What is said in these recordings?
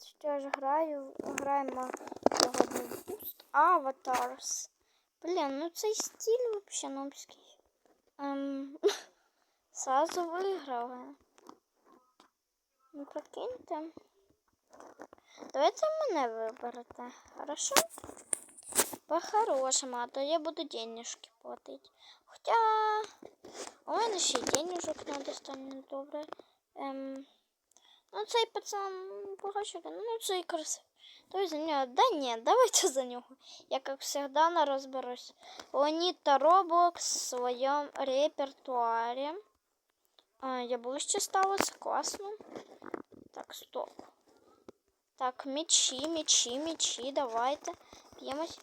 що ж граю, граємо сьогодні в Boost Avatars. Блін, ну цей стиль взагалі нобський. Ем, сразу виграли. Ну, прикиньте. Давайте мене виберете, хорошо? По-хорошему, а то я буду денежки платить. Хоча у мене ще денежок не достатньо добре. Ем, ну цей пацан погашик, ну цей красивий. Давай за нього. Да ні, давайте за нього. Я, как всегда, не розберусь. Леонид Роблокс в своем репертуаре. А, я ближче стала, це класно. Так, стоп. Так, мечі, мечі, мечі, давайте. П'ємось.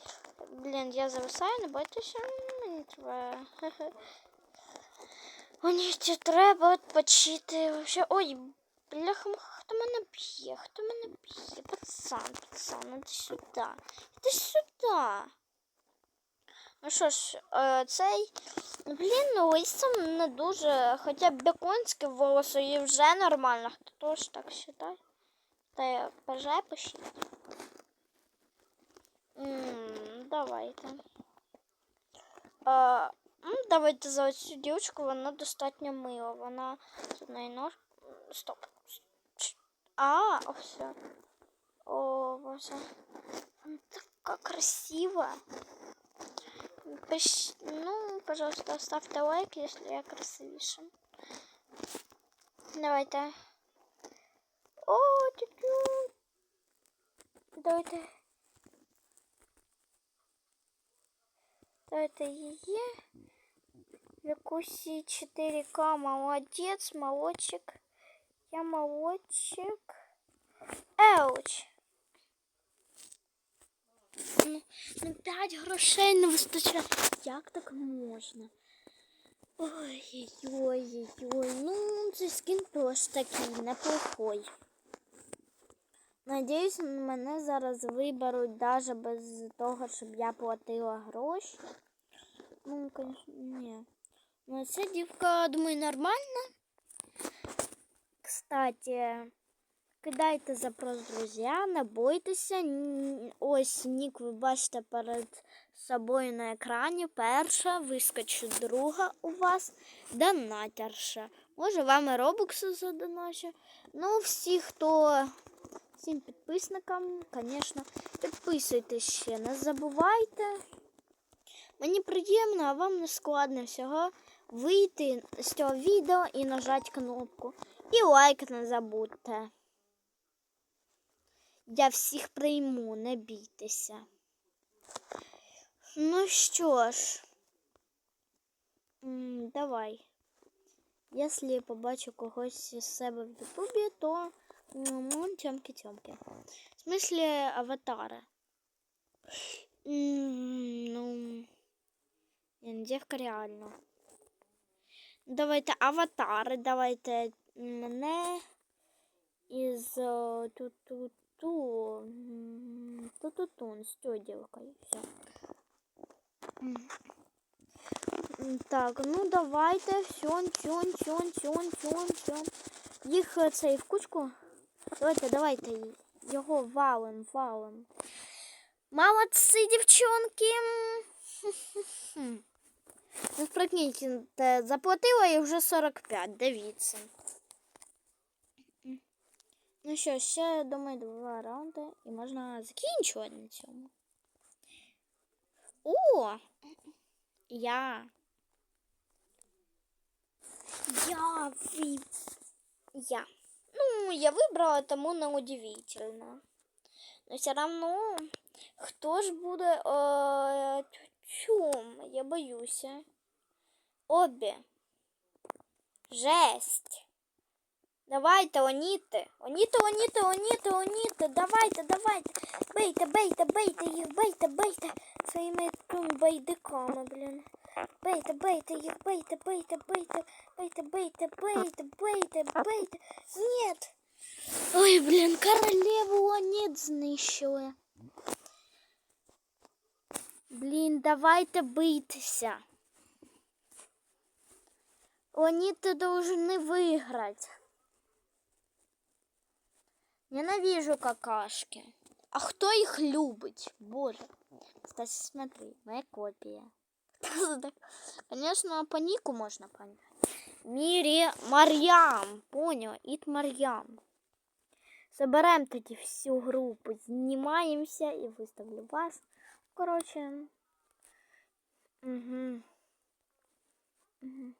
Блін, я зависаю, не бойтеся, мені треба. Мені ще треба відпочити. Вообще. Ой, бляха, хто мене б'є? Хто мене б'є? Пацан, пацан, іди сюди. Іди сюди. Ну що ж, е, цей, блін, ну лисом не дуже, хоча б беконське волосо і вже нормально. Хто ж так вважає? Та я бажаю пишіть. М, Давайте. А, м, давайте за цю дівчинку, вона достатньо мила. Вона з неї нож. Стоп. Ч- А, о, все. О, боже. Она такая красивая. Пиш- Ну, пожалуйста, ставьте лайк, если я красивейша. Давайте. О, тю-тю. Давайте. Давайте її. Якусі 4К, молодець, молодчик. Я молодчик. Еуч. Ну, ну 5 грошей не вистачає. Як так можна? Ой-ой-ой, ну цей скін теж такий неплохой. Надіюсь, мене зараз виберуть навіть без того, щоб я платила гроші. Ну, конечно, ні. Ну, ця дівка, думаю, нормальна. Кстати, кидайте запрос, друзі, не бойтеся. Ось нік ви бачите перед собою на екрані. Перша, вискочить друга у вас, донатерша. Може, вам і робокси задоначу. Ну, всі, хто всім підписникам, звісно, підписуйтесь ще, не забувайте. Мені приємно, а вам не складно всього вийти з цього відео і нажати кнопку. І лайк не забудьте. Я всіх прийму, не бійтеся. Ну що ж, давай. Якщо я побачу когось із себе в Ютубі, то ну, тьомки-тьомки. В смислі аватари. Ну, ні, дівка реально. Давайте аватари, давайте мене із о, ту-ту-ту. Ту-ту-тун з. М, Так, ну давайте. Сьон, сьон, сьон, сьон, сьон, сьон. Їх е, цей в кучку. Давайте, давайте. Його валим, валим. Молодці, дівчонки. Ну, прикиньте, заплатила і вже 45, дивіться. Ну що, ще, думаю, два раунди і можна закінчувати на цьому. О! Я. Я ви... Я. Ну, я выбрала, тому не удивительно. Но все равно, хто ж буде е, чум? Я боюся. Обе. Жесть. Давайте, оніти. Оніти, оніти, оніти, оніти. Давайте, давайте. Бейте, бейте, бейте їх, бейте, бейте. Своїми байдиками, блін. Бейте, бейте їх, бейте, бейте, бейте, бейте, бейте, бейте, бейте, бейте. Нет. Ой, блін, королеву онет знищили. Блін, давайте бийтеся. Оніти должны виграти. Ненавижу какашки. А хто їх любить? Боже. Кстати, смотри, моя копія. Конечно, по нику можно понять. Мири Марьям. Понял, Ит Марьям. Собираем тоді всю группу, знімаємося і виставлю вас. Короче. Угу. Угу.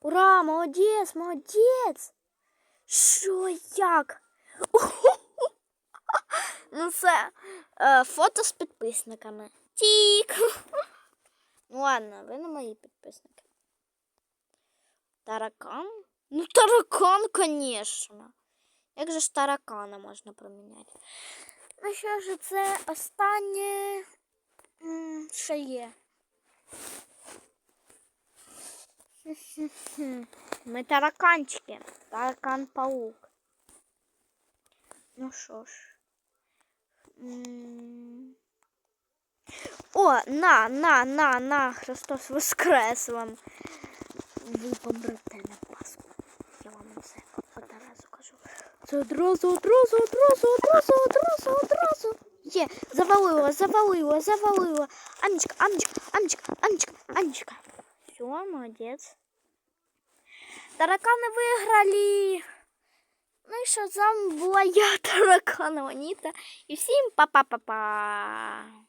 Ура, молодець, молодець! Що як? Ну це е, фото з підписниками. Тік. Ну ладно, ви не мої підписники. Таракан? Ну, таракан, конечно. Як же ж таракана можна проміняти? Ну що ж, це останнє ще є. Ми тараканчики. Таракан-паук. Ну що ж. О, на, на, на, на, Христос воскрес вам. Ви помрете Пасху. Я вам це одразу кажу. Це одразу, одразу, одразу, одразу, одразу, одразу. Є, завалило, завалило, завалило. Анечка, Анечка, Анечка, Анечка, Анечка. Все, молодец. Тараканы выиграли. Ну і що з вами була я, тараканова Ніта. І всім па-па-па-па.